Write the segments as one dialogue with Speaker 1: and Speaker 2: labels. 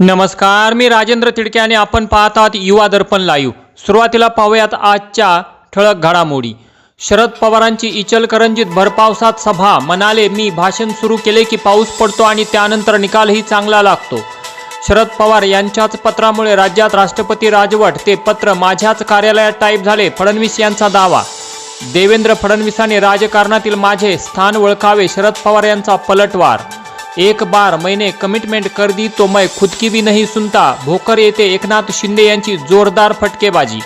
Speaker 1: नमस्कार मी राजेंद्र तिडके आणि आपण पाहत आहात युवा दर्पण लाईव्ह. सुरुवातीला पाहूयात आजच्या ठळक घडामोडी. शरद पवारांची इचलकरंजीत भरपावसात सभा. म्हणाले मी भाषण सुरू केले की पाऊस पडतो आणि त्यानंतर निकालही चांगला लागतो. शरद पवार यांच्याच पत्रामुळे राज्यात राष्ट्रपती राजवट ते पत्र माझ्याच कार्यालयात टाईप झाले फडणवीस यांचा दावा. देवेंद्र फडणवीसांनी राजकारणातील माझे स्थान ओळखावे शरद पवार यांचा पलटवार. एक बार मैंने कमिटमेंट कर दी तो मैं खुद की भी नहीं सुनता. भोकर येथे एकनाथ शिंदे यांची जोरदार फटकेबाजी.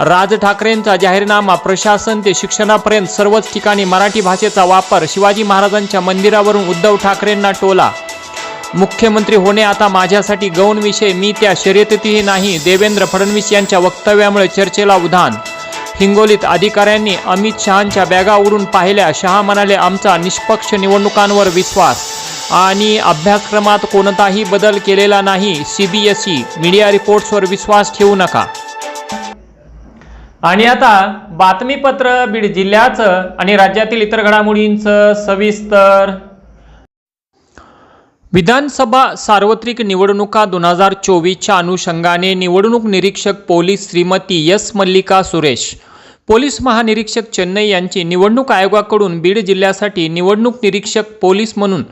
Speaker 1: राज ठाकरेंचा जाहीरनामा प्रशासन ते शिक्षणापर्यंत सर्वच ठिकाणी मराठी भाषेचा वापर शिवाजी महाराजांच्या मंदिरावरून उद्धव ठाकरेंना टोला. मुख्यमंत्री होणे आता माझ्यासाठी गौण विषय मी त्या शर्यतीतही नाही देवेंद्र फडणवीस यांच्या वक्तव्यामुळे चर्चेला उधाण. हिंगोलीत अधिकाऱ्यांनी अमित शहांच्या बॅगा उडून पाहिल्या शहा म्हणाले आमचा निष्पक्ष निवडणुकांवर विश्वास. आणि अभ्यासक्रमात कोणताही बदल केलेला नाही. सीबीएसई मीडिया रिपोर्ट्सवर विश्वास ठेवू नका. आणि आता बातमीपत्र बीड जिल्ह्याचं आणि राज्यातील इतर घडामोडींचं सविस्तर. विधानसभा सार्वत्रिक निवडणुका दोन हजार चोवीसच्या अनुषंगाने निवडणूक निरीक्षक police Shrimati S Mallika Suresh. Police महानिरीक्षक चेन्नई यांची निवडणूक आयोगाकडून बीड जिल्ह्यासाठी निवडणूक निरीक्षक पोलीस म्हणून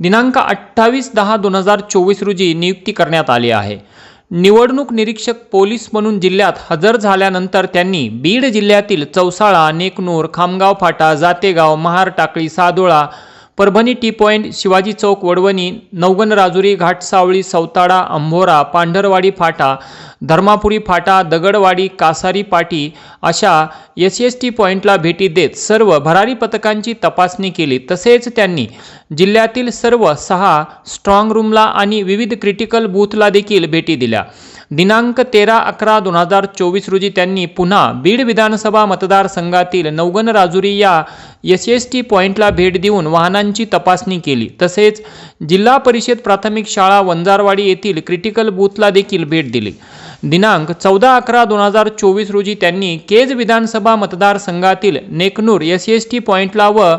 Speaker 1: दिनांक अठ्ठावीस दहा दोन हजार चोवीस रोजी नियुक्ती करण्यात आली आहे. निवडणूक निरीक्षक पोलीस म्हणून जिल्ह्यात हजर झाल्यानंतर त्यांनी बीड जिल्ह्यातील चौसाळा नेकनूर खामगाव फाटा जातेगाव महार टाकळी सादोळा परभणी टी पॉईंट शिवाजी चौक वडवणी नवगण राजुरी घाटसावळी सौताडा अंभोरा पांढरवाडी फाटा धर्मापुरी फाटा दगडवाडी कासारी पाटी अशा एस एस टी पॉईंटला भेटी देत सर्व भरारी पथकांची तपासणी केली. तसेच त्यांनी जिल्ह्यातील सर्व सहा स्ट्रॉंग रूमला आणि विविध क्रिटिकल बूथला देखील भेटी दिल्या. दिनांक तेरा अकरा दोन हजार चोवीस रोजी त्यांनी पुन्हा बीड विधानसभा मतदारसंघातील नवगण राजुरी या एस एस टी पॉईंटला भेट देऊन वाहनांची तपासणी केली. तसेच जिल्हा परिषद प्राथमिक शाळा वंजारवाडी येथील क्रिटिकल बूथला देखील भेट दिली. दिनांक चौदा अकरा दोन हजार चोवीस रोजी त्यांनी केज विधानसभा मतदारसंघातील नेकनूर एस एस टी पॉईंटला व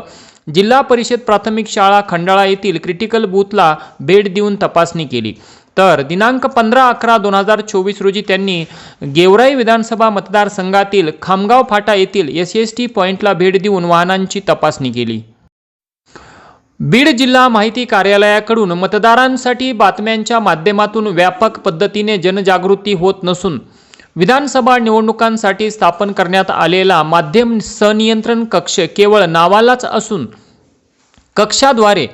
Speaker 1: जिल्हा परिषद प्राथमिक शाळा खंडाळा येथील क्रिटिकल बूथला भेट देऊन तपासणी केली. तर दिनांक पंधरा अकरा दोन हजार चोवीस रोजी त्यांनी गेवराई विधानसभा मतदारसंघातील खामगाव फाटा येथील एस एस टी पॉईंटला भेट देऊन वाहनांची तपासणी केली. बीड जिल्हा माहिती कार्यालयाकडून मतदारांसाठी बातम्यांच्या माध्यमातून व्यापक पद्धतीने जनजागृती होत नसून विधानसभा निवडणुकांसाठी स्थापन करण्यात आलेला माध्यम सनियंत्रण कक्ष केवळ नावालाच असून कक्षाद्वारे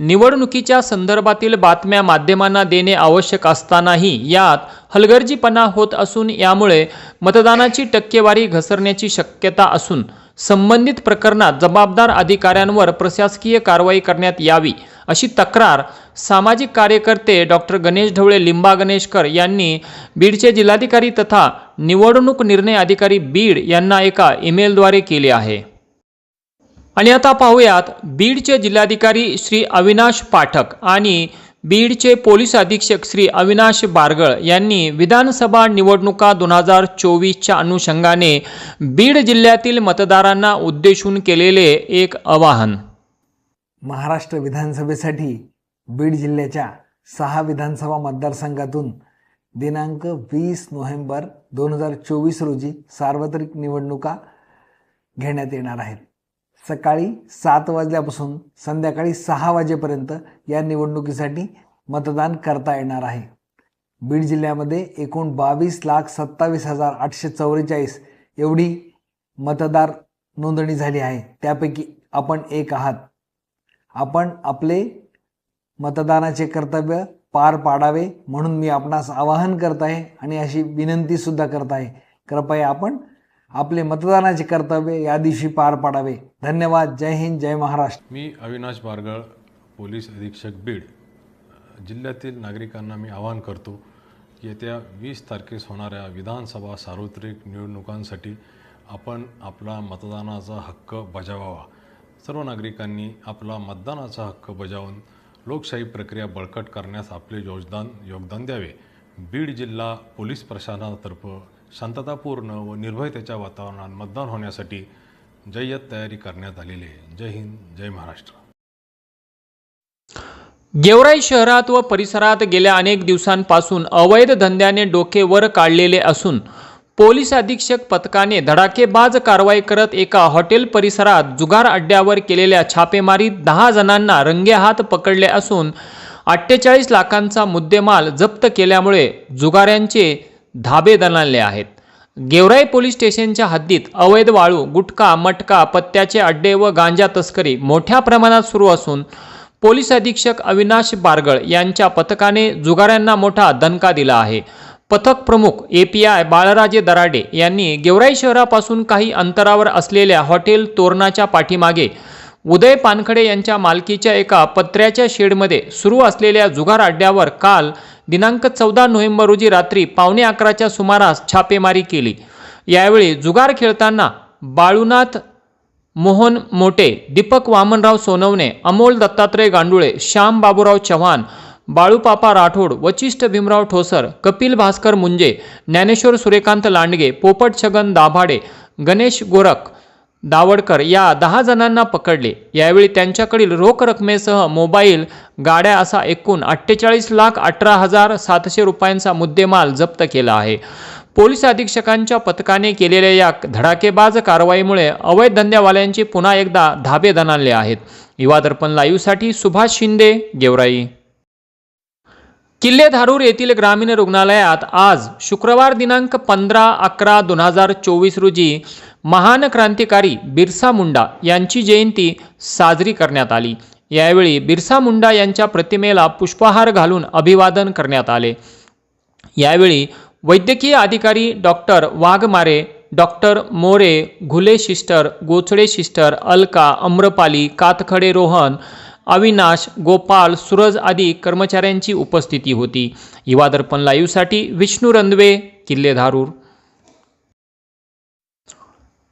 Speaker 1: निवडणुकीच्या संदर्भातील बातम्या माध्यमांना देणे आवश्यक असतानाही यात हलगर्जीपणा होत असून यामुळे मतदानाची टक्केवारी घसरण्याची शक्यता असून संबंधित प्रकरणात जबाबदार अधिकाऱ्यांवर प्रशासकीय कारवाई करण्यात यावी अशी तक्रार सामाजिक कार्यकर्ते डॉक्टर गणेश ढवळे लिंबा गणेशकर यांनी बीडचे जिल्हाधिकारी तथा निवडणूक निर्णय अधिकारी बीड यांना एका ईमेलद्वारे केली आहे. आणि आता पाहूयात बीडचे जिल्हाधिकारी श्री अविनाश पाठक आणि बीडचे पोलीस अधीक्षक श्री अविनाश बारगळ यांनी विधानसभा निवडणुका दोन हजार चोवीसच्या अनुषंगाने बीड जिल्ह्यातील मतदारांना उद्देशून केलेले एक आवाहन.
Speaker 2: महाराष्ट्र विधानसभेसाठी बीड जिल्ह्याच्या सहा विधानसभा मतदारसंघातून दिनांक वीस नोव्हेंबर दोन हजार चोवीस रोजी सार्वत्रिक निवडणुका घेण्यात येणार आहेत. सकाळी सात वाजल्यापासून संध्याकाळी सहा वाजेपर्यंत या निवडणुकीसाठी मतदान करता येणार आहे. बीड जिल्ह्यामध्ये एकूण बावीस लाख सत्तावीस हजार आठशे चौवेचाळीस एवढी मतदार नोंदणी झाली आहे. त्यापैकी आपण एक आहात. आपण आपले मतदानाचे कर्तव्य पार पाडावे म्हणून मी आपणास आवाहन करत आहे आणि अशी विनंतीसुद्धा करत आहे. कृपया आपण आपले मतदानाचे कर्तव्य या दिवशी पार पाडावे. धन्यवाद. जय हिंद जय महाराष्ट्र.
Speaker 3: मी अविनाश बारगळ पोलीस अधीक्षक बीड. जिल्ह्यातील नागरिकांना मी आवाहन करतो की येत्या वीस तारखेस होणाऱ्या विधानसभा सार्वत्रिक निवडणुकांसाठी आपण आपला मतदानाचा हक्क बजावावा. सर्व नागरिकांनी आपला मतदानाचा हक्क बजावून लोकशाही प्रक्रिया बळकट करण्यास आपले योगदान योगदान द्यावे. बीड जिल्हा पोलीस प्रशासनातर्फे शांततापूर्ण व निर्भयतेच्या वातावरणात मतदान होण्यासाठी जय्यत तयारी करण्यात आलेली आहे. जय हिंद जय महाराष्ट्र.
Speaker 1: गेवराई शहरात व परिसरात गेल्या अनेक दिवसांपासून अवैध धंद्याने डोके वर काढलेले असून पोलीस अधीक्षक पथकाने धडाकेबाज कारवाई करत एका हॉटेल परिसरात जुगार अड्ड्यावर केलेल्या छापेमारीत दहा जणांना रंगेहात पकडले असून अठ्ठेचाळीस लाखांचा मुद्देमाल जप्त केल्यामुळे जुगाऱ्यांचे धाबे दणाणले आहेत. गेवराई पोलीस स्टेशनच्या हद्दीत अवैध वाळू गुटखा मटका पत्त्याचे अड्डे व गांजा तस्करी मोठ्या प्रमाणात सुरू असून पोलीस अधीक्षक अविनाश बारगळ यांच्या पथकाने जुगाऱ्यांना मोठा दणका दिला आहे. पथक प्रमुख A P I Balraje Darade यांनी गेवराई शहरापासून काही अंतरावर असलेल्या हॉटेल तोरणाच्या पाठीमागे उदय पानखडे यांच्या मालकीच्या एका पत्र्याच्या शेडमध्ये सुरू असलेल्या जुगार अड्ड्यावर काल दिनांक चौदा नोव्हेंबर रोजी रात्री पावणे अकराच्या सुमारास छापेमारी केली. यावेळी जुगार खेळताना बाळूनाथ मोहन मोटे दीपक वामनराव सोनवणे अमोल दत्तात्रय गांडुळे श्याम बाबूराव चव्हाण बाळूपापा राठोड वचिष्ठ भीमराव ठोसर कपिल भास्कर मुंजे ज्ञानेश्वर सूर्यकांत लांडगे पोपट छगन दाभाडे गणेश गोरख दावडकर या दहा जणांना पकडले. यावेळी त्यांच्याकडील रोख रकमेसह मोबाईल गाड्या असा एकूण अठ्ठेचाळीस लाख अठरा हजार सातशे रुपयांचा मुद्देमाल जप्त केला आहे. पोलीस अधीक्षकांच्या पथकाने केलेल्या या धडाकेबाज कारवाईमुळे अवैध धंद्यावाल्यांचे पुन्हा एकदा धाबे दणाणले आहेत. युवा दर्पण लाईव्हसाठी सुभाष शिंदे गेवराई. किल्ले धारूर येथील ग्रामीण रुग्णालयात आज शुक्रवार दिनांक पंधरा अकरा दोन हजार चोवीस रोजी महान क्रांतिकारी बिरसा मुंडा यांची जयंती साजरी करण्यात आली. यावेळी बिरसा मुंडा यांच्या प्रतिमेला पुष्पहार घालून अभिवादन करण्यात आले. यावेळी वैद्यकीय अधिकारी doctor Waghmare doctor More Ghule sister Gochade sister Alka Amrapali Katkhade Rohan Avinash Gopal Suraj आदी कर्मचाऱ्यांची उपस्थिती होती. युवा दर्पण लाईव्हसाठी विष्णू रंधवे किल्ले धारूर.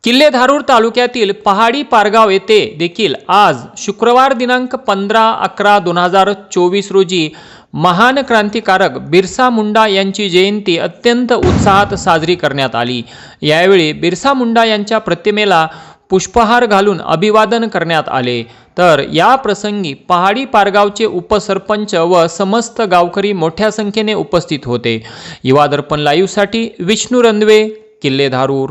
Speaker 1: किल्लेधारूर तालुक्यातील पहाडी पारगाव येथे देखील आज शुक्रवार दिनांक पंधरा अकरा दोन हजार चोवीस रोजी महान क्रांतिकारक बिरसा मुंडा यांची जयंती अत्यंत उत्साहात साजरी करण्यात आली. यावेळी बिरसा मुंडा यांच्या प्रतिमेला पुष्पहार घालून अभिवादन करण्यात आले. तर या प्रसंगी पहाडी पारगावचे उपसरपंच व समस्त गावकरी मोठ्या संख्येने उपस्थित होते. युवा दर्पण लाईव्हसाठी विष्णू रंधवे किल्लेधारूर.